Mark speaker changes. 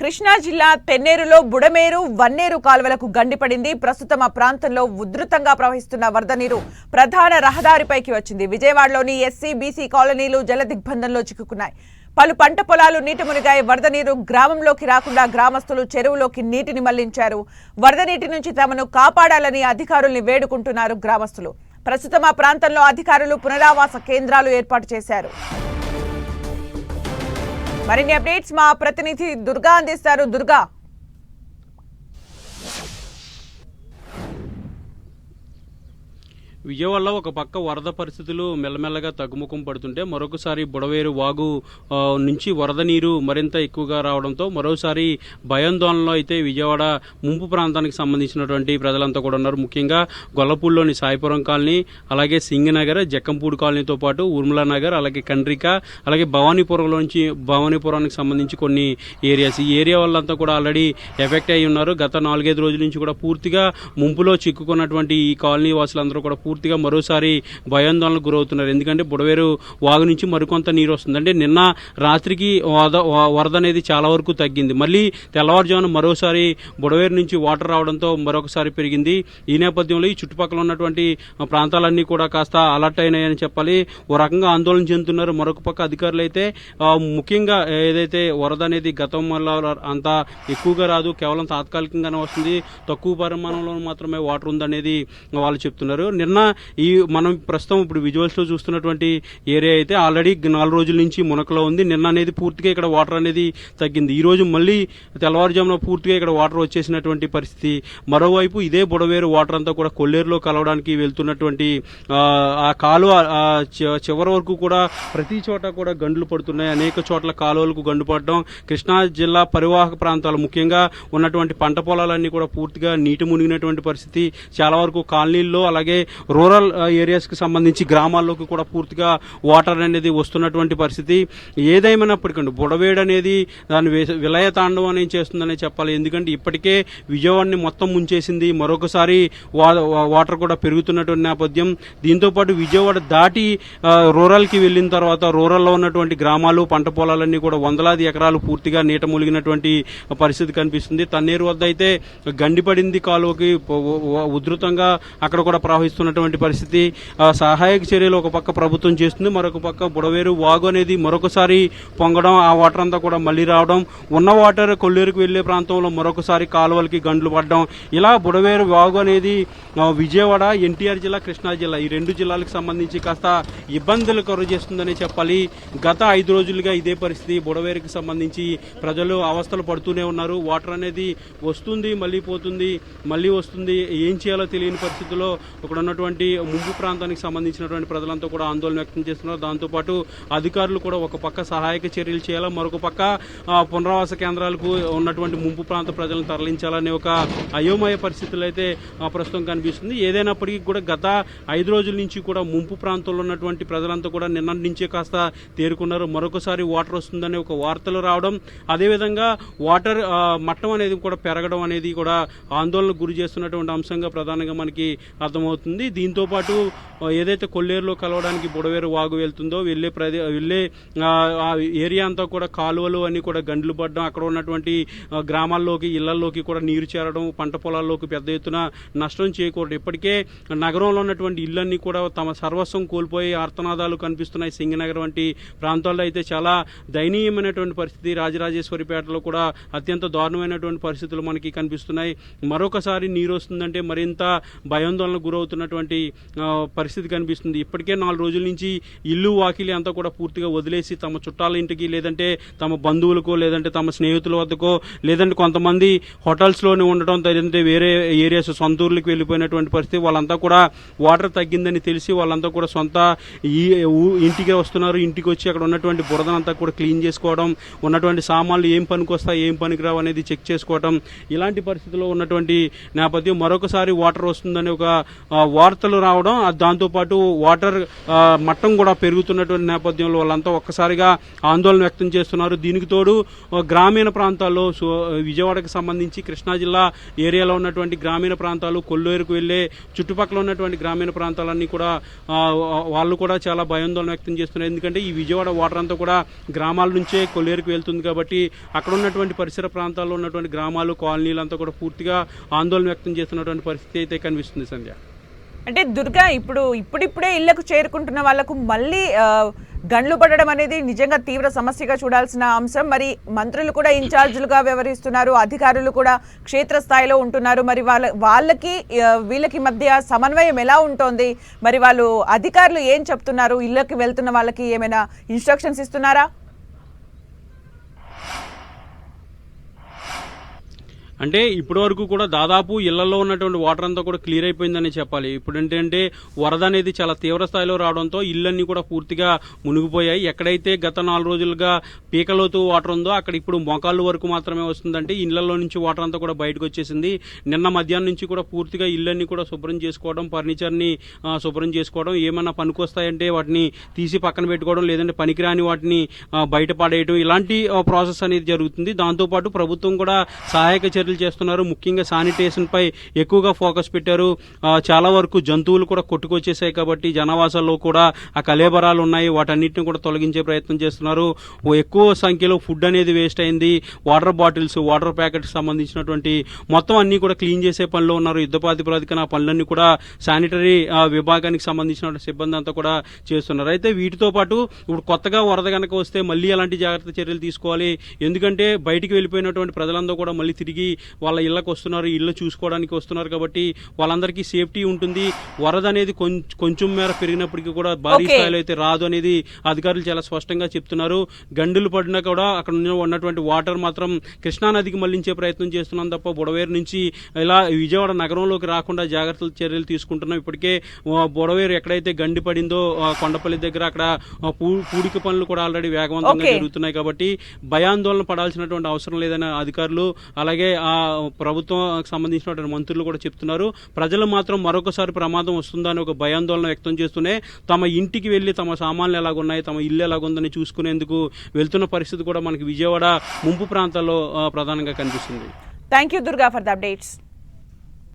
Speaker 1: కృష్ణా జిల్లా పెన్నేరులో బుడమేరు వన్నేరు కాలువలకు గండిపడింది ప్రస్తుతం ఆ ప్రాంతంలో ఉధృతంగా ప్రవహిస్తున్న వరద నీరు ప్రధాన రహదారిపైకి వచ్చింది. విజయవాడలోని ఎస్సీ బీసీ కాలనీలు జల దిగ్బంధంలో చిక్కుకున్నాయి. పలు పంట పొలాలు నీటి మునిగాయి. వరద నీరు గ్రామంలోకి రాకుండా గ్రామస్తులు చెరువులోకి నీటిని మళ్ళించారు. వరద నీటి నుంచి తమను కాపాడాలని అధికారుల్ని వేడుకుంటున్నారు గ్రామస్తులు. ప్రస్తుతం ఆ ప్రాంతంలో అధికారులు పునరావాస కేంద్రాలు ఏర్పాటు చేశారు. મરીની અપડેટ્સમાં પ્રતિનિધિ દુર્ગા અંદેસારો દુર્ગા.
Speaker 2: విజయవాడలో ఒక పక్క వరద పరిస్థితులు మెల్లమెల్లగా తగ్గుముఖం పడుతుంటే మరొకసారి బుడవేరు వాగు నుంచి వరద నీరు మరింత ఎక్కువగా రావడంతో మరోసారి భయాందోళనలో అయితే విజయవాడ ముంపు ప్రాంతానికి సంబంధించినటువంటి ప్రజలంతా కూడా ఉన్నారు. ముఖ్యంగా గొల్లపూడిలోని సాయిపురం కాలనీ అలాగే సింగనగర్ జక్కంపూడి కాలనీతో పాటు ఉర్మిళా నగర్ అలాగే కండ్రిక అలాగే భవానీపురంలోంచి భవానీపురానికి సంబంధించి కొన్ని ఏరియాస్. ఈ ఏరియా వాళ్ళంతా కూడా ఆల్రెడీ ఎఫెక్ట్ అయి ఉన్నారు. గత నాలుగైదు రోజుల నుంచి కూడా పూర్తిగా ముంపులో చిక్కుకున్నటువంటి ఈ కాలనీ వాసులందరూ కూడా పూర్తి పూర్తిగా మరోసారి భయాందోళనకు గురవుతున్నారు. ఎందుకంటే బుడవేరు వాగు నుంచి మరికొంత నీరు వస్తుంది. అంటే నిన్న రాత్రికి వరద వరద అనేది చాలా వరకు తగ్గింది. మళ్ళీ తెల్లవారుజామున మరోసారి బుడవేరు నుంచి వాటర్ రావడంతో మరొకసారి పెరిగింది. ఈ నేపథ్యంలో ఈ చుట్టుపక్కల ఉన్నటువంటి ప్రాంతాలన్నీ కూడా కాస్త అలర్ట్ అయినాయని చెప్పాలి. ఓ రకంగా ఆందోళన చెందుతున్నారు. మరొక పక్క అధికారులు అయితే ముఖ్యంగా ఏదైతే వరద అనేది గతం వల్ల అంత ఎక్కువగా రాదు కేవలం తాత్కాలికంగానే వస్తుంది తక్కువ పరిమాణంలో మాత్రమే వాటర్ ఉందనేది వాళ్ళు చెప్తున్నారు. నిన్న ఈ మనం ప్రస్తుతం ఇప్పుడు విజువల్స్లో చూస్తున్నటువంటి ఏరియా అయితే ఆల్రెడీ నాలుగు రోజుల నుంచి మునకలో ఉంది. నిన్న అనేది పూర్తిగా ఇక్కడ వాటర్ అనేది తగ్గింది. ఈ రోజు మళ్ళీ తెల్లవారుజామున పూర్తిగా ఇక్కడ వాటర్ వచ్చేసినటువంటి పరిస్థితి. మరోవైపు ఇదే బుడవేరు వాటర్ అంతా కూడా కొల్లేరులో కలవడానికి వెళ్తున్నటువంటి ఆ, కాలువ చి- చివరి వరకు కూడా ప్రతి చోట కూడా గండ్లు పడుతున్నాయి. అనేక చోట్ల కాలువలకు గండు పడడం కృష్ణా జిల్లా పరివాహక ప్రాంతాలు ముఖ్యంగా ఉన్నటువంటి పంట పొలాలన్నీ కూడా పూర్తిగా నీటి మునిగినటువంటి పరిస్థితి. చాలా వరకు కాలనీల్లో అలాగే రూరల్ ఏరియాస్కి సంబంధించి గ్రామాల్లోకి కూడా పూర్తిగా వాటర్ అనేది వస్తున్నటువంటి పరిస్థితి. ఏదేమైనప్పటికండి బుడవేడు అనేది దాని విలయ తాండవం అనేది చేస్తుందనే చెప్పాలి. ఎందుకంటే ఇప్పటికే విజయవాడని మొత్తం ముంచేసింది. మరొకసారి వా- వాటర్ కూడా పెరుగుతున్నటువంటి నేపథ్యం. దీంతో పాటు విజయవాడ దాటి రూరల్కి వెళ్ళిన తర్వాత రూరల్లో ఉన్నటువంటి గ్రామాలు పంట పొలాలన్నీ కూడా వందలాది ఎకరాలు పూర్తిగా నీట ములిగినటువంటి పరిస్థితి కనిపిస్తుంది. తన్నేరు వద్ద అయితే గండిపడింది కాలువకి ఉధృతంగా అక్కడ కూడా ఉన్నటువంటి పరిస్థితి సహాయక చర్యలు ఒక పక్క ప్రభుత్వం చేస్తుంది మరొక పక్క బుడవేరు వాగు అనేది మరొకసారి పొంగడం ఆ వాటర్ అంతా కూడా మళ్ళీ రావడం ఉన్న వాటర్ కొల్లేరుకు వెళ్ళే ప్రాంతంలో మరొకసారి కాలువలకి గండ్లు పడడం ఇలా బుడవేరు వాగు అనేది విజయవాడ ఎన్టీఆర్ జిల్లా కృష్ణా జిల్లా ఈ రెండు జిల్లాలకు సంబంధించి కాస్త ఇబ్బందులు కలుగ చేస్తుందని చెప్పాలి. గత ఐదు రోజులుగా ఇదే పరిస్థితి బుడవేరుకి సంబంధించి ప్రజలు అవస్థలు పడుతూనే ఉన్నారు. వాటర్ అనేది వస్తుంది మళ్ళీ పోతుంది మళ్ళీ వస్తుంది. ఏం చేయాలో తెలియని పరిస్థితుల్లో ఇక్కడ ఉన్నటువంటి ముంపు ప్రాంతానికి సంబంధించినటువంటి ప్రజలంతా కూడా ఆందోళన వ్యక్తం చేస్తున్నారు. దాంతోపాటు అధికారులు కూడా ఒక పక్క సహాయక చర్యలు చేయాలా మరొక పక్క పునరావాస కేంద్రాలకు ఉన్నటువంటి ముంపు ప్రాంత ప్రజలను తరలించాలనే ఒక అయోమయ పరిస్థితులు అయితే ప్రస్తుతం కనిపిస్తుంది. ఏదైనప్పటికీ కూడా గత ఐదు రోజుల నుంచి కూడా ముంపు ప్రాంతంలో ఉన్నటువంటి ప్రజలంతా కూడా నిన్న నుంచే కాస్త తేరుకున్నారు. మరొకసారి వాటర్ వస్తుందనే ఒక వార్తలు రావడం అదేవిధంగా వాటర్ మట్టం అనేది కూడా పెరగడం అనేది కూడా ఆందోళనకు గురి చేస్తున్నటువంటి అంశంగా ప్రధానంగా మనకి అర్థమవుతుంది. దీంతో పాటు ఏదైతే కొల్లేరులో కలవడానికి బుడవేరు వాగు వెళ్తుందో వెళ్ళే ప్రదే వెళ్ళే ఆ, ఏరియా అంతా కూడా కాలువలు అన్ని కూడా గండ్లు పడడం అక్కడ ఉన్నటువంటి గ్రామాల్లోకి ఇళ్ళలోకి కూడా నీరు చేరడం పంట పొలాల్లోకి పెద్ద ఎత్తున నష్టం చేయకూడదు ఇప్పటికే నగరంలో ఉన్నటువంటి ఇళ్ళన్నీ కూడా తమ సర్వస్వం కోల్పోయి ఆర్తనాదాలు కనిపిస్తున్నాయి. సింగనగర్ వంటి ప్రాంతాల్లో అయితే చాలా దయనీయమైనటువంటి పరిస్థితి. రాజరాజేశ్వరిపేటలో కూడా అత్యంత దారుణమైనటువంటి పరిస్థితులు మనకి కనిపిస్తున్నాయి. మరొకసారి నీరు వస్తుందంటే మరింత భయాందోళనకు గురవుతున్నటువంటి ఉన్నటువంటి పరిస్థితి కనిపిస్తుంది. ఇప్పటికే నాలుగు రోజుల నుంచి ఇల్లు వాకిలి అంతా కూడా పూర్తిగా వదిలేసి తమ చుట్టాల ఇంటికి లేదంటే తమ బంధువులకో లేదంటే తమ స్నేహితుల వద్దకో లేదంటే కొంతమంది హోటల్స్లోనే ఉండటం లేదంటే వేరే ఏరియాస్ సొంత ఊర్లకు వెళ్ళిపోయినటువంటి పరిస్థితి వాళ్ళంతా కూడా వాటర్ తగ్గిందని తెలిసి వాళ్ళంతా కూడా సొంత ఈ ఇంటికి వస్తున్నారు. ఇంటికి వచ్చి అక్కడ ఉన్నటువంటి బురదనంతా కూడా క్లీన్ చేసుకోవడం ఉన్నటువంటి సామాన్లు ఏం పనికి వస్తాయి ఏం పనికిరావు అనేది చెక్ చేసుకోవడం ఇలాంటి పరిస్థితుల్లో ఉన్నటువంటి నేపథ్యం మరొకసారి వాటర్ వస్తుందని ఒక వార్త వార్తలు రావడం దాంతోపాటు వాటర్ మట్టం కూడా పెరుగుతున్నటువంటి నేపథ్యంలో వాళ్ళంతా ఒక్కసారిగా ఆందోళన వ్యక్తం చేస్తున్నారు. దీనికి తోడు గ్రామీణ ప్రాంతాల్లో సో విజయవాడకు సంబంధించి కృష్ణా జిల్లా ఏరియాలో ఉన్నటువంటి గ్రామీణ ప్రాంతాలు కొల్లూరుకు వెళ్ళే చుట్టుపక్కల ఉన్నటువంటి గ్రామీణ ప్రాంతాలన్నీ కూడా వాళ్ళు కూడా చాలా భయాందోళన వ్యక్తం చేస్తున్నారు. ఎందుకంటే ఈ విజయవాడ వాటర్ అంతా కూడా గ్రామాల నుంచే కొల్లేరుకు వెళ్తుంది కాబట్టి అక్కడ ఉన్నటువంటి పరిసర ప్రాంతాల్లో ఉన్నటువంటి గ్రామాలు కాలనీలు అంతా కూడా పూర్తిగా ఆందోళన వ్యక్తం చేస్తున్నటువంటి పరిస్థితి అయితే కనిపిస్తుంది సంధ్య.
Speaker 1: అంటే దుర్గా ఇప్పుడు ఇప్పుడిప్పుడే ఇళ్ళకు చేరుకుంటున్న వాళ్ళకు మళ్ళీ గండ్లు పడడం అనేది నిజంగా తీవ్ర సమస్యగా చూడాల్సిన అంశం. మరి మంత్రులు కూడా ఇన్ఛార్జీలుగా వ్యవహరిస్తున్నారు అధికారులు కూడా క్షేత్రస్థాయిలో ఉంటున్నారు. మరి వాళ్ళ వాళ్ళకి వీళ్ళకి మధ్య సమన్వయం ఎలా ఉంటుంది? మరి వాళ్ళు అధికారులు ఏం చెప్తున్నారు? ఇళ్ళకి వెళ్తున్న వాళ్ళకి ఏమైనా ఇన్స్ట్రక్షన్స్ ఇస్తున్నారా?
Speaker 2: అంటే ఇప్పటి వరకు కూడా దాదాపు ఇళ్ళలో ఉన్నటువంటి వాటర్ అంతా కూడా క్లియర్ అయిపోయిందని చెప్పాలి. ఇప్పుడు ఏంటంటే వరద అనేది చాలా తీవ్ర స్థాయిలో రావడంతో ఇళ్ళన్నీ కూడా పూర్తిగా మునిగిపోయాయి. ఎక్కడైతే గత నాలుగు రోజులుగా పీకలోతు వాటర్ ఉందో అక్కడ ఇప్పుడు మోకాళ్ళు వరకు మాత్రమే వస్తుందంటే ఇళ్ళలో నుంచి వాటర్ అంతా కూడా బయటకు వచ్చేసింది. నిన్న మధ్యాహ్నం నుంచి కూడా పూర్తిగా ఇళ్ళన్నీ కూడా శుభ్రం చేసుకోవడం ఫర్నిచర్ని శుభ్రం చేసుకోవడం ఏమన్నా పనికొస్తాయంటే వాటిని తీసి పక్కన పెట్టుకోవడం లేదంటే పనికిరాని వాటిని బయట పడేయడం ఇలాంటి ప్రాసెస్ అనేది జరుగుతుంది. దాంతోపాటు ప్రభుత్వం కూడా సహాయక చర్యలు చేస్తున్నారు. ముఖ్యంగా శానిటేషన్ పై ఎక్కువగా ఫోకస్ పెట్టారు. చాలా వరకు జంతువులు కూడా కొట్టుకొచ్చేసాయి కాబట్టి జనావాసాల్లో కూడా ఆ కలేబరాలు ఉన్నాయి. వాటన్నిటిని కూడా తొలగించే ప్రయత్నం చేస్తున్నారు. ఎక్కువ సంఖ్యలో ఫుడ్ అనేది వేస్ట్ అయింది. వాటర్ బాటిల్స్ వాటర్ ప్యాకెట్స్ సంబంధించినటువంటి మొత్తం అన్ని కూడా క్లీన్ చేసే పనిలో ఉన్నారు. యుద్ధ ప్రాతిపదికన ఆ పనులన్నీ కూడా శానిటరీ విభాగానికి సంబంధించిన సిబ్బంది అంతా కూడా చేస్తున్నారు. అయితే వీటితో పాటు ఇప్పుడు కొత్తగా వరద కనుక వస్తే మళ్ళీ ఎలాంటి జాగ్రత్త చర్యలు తీసుకోవాలి. ఎందుకంటే బయటికి వెళ్ళిపోయినటువంటి ప్రజలందరూ కూడా మళ్ళీ తిరిగి వాళ్ళ ఇళ్ళకి వస్తున్నారు ఇళ్ళు చూసుకోవడానికి వస్తున్నారు కాబట్టి వాళ్ళందరికీ సేఫ్టీ ఉంటుంది వరద అనేది కొంచెం మేర పెరిగినప్పటికీ కూడా భారీ. స్థాయిలో అయితే రాదు అనేది అధికారులు చాలా స్పష్టంగా చెప్తున్నారు గండులు పడినా కూడా అక్కడ ఉన్న- ఉన్నటువంటి వాటర్ మాత్రం కృష్ణా నదికి మళ్ళించే ప్రయత్నం చేస్తున్నాం తప్ప బుడవేరు నుంచి ఇలా విజయవాడ నగరంలోకి రాకుండా జాగ్రత్తలు చర్యలు తీసుకుంటున్నాం ఇప్పటికే బుడవేరు ఎక్కడైతే గండి పడిందో కొండపల్లి దగ్గర అక్కడ పూడిక పనులు కూడా ఆల్రెడీ వేగవంతంగా. జరుగుతున్నాయి కాబట్టి భయాందోళన పడాల్సినటువంటి అవసరం లేదని అధికారులు అలాగే ఆ ప్రభుత్వం సంబంధించినటువంటి మంత్రులు కూడా చెప్తున్నారు. ప్రజలు మాత్రం మరొకసారి ప్రమాదం వస్తుందని ఒక భయాందోళన వ్యక్తం చేస్తూనే తమ ఇంటికి వెళ్ళి తమ సామాన్లు ఎలాగున్నాయి తమ ఇల్లు ఎలాగుందని చూసుకునేందుకు వెళ్తున్న పరిస్థితి కూడా మనకి విజయవాడ ముంపు ప్రాంతాల్లో ప్రధానంగా కనిపిస్తుంది.
Speaker 1: Thank you Durga for the updates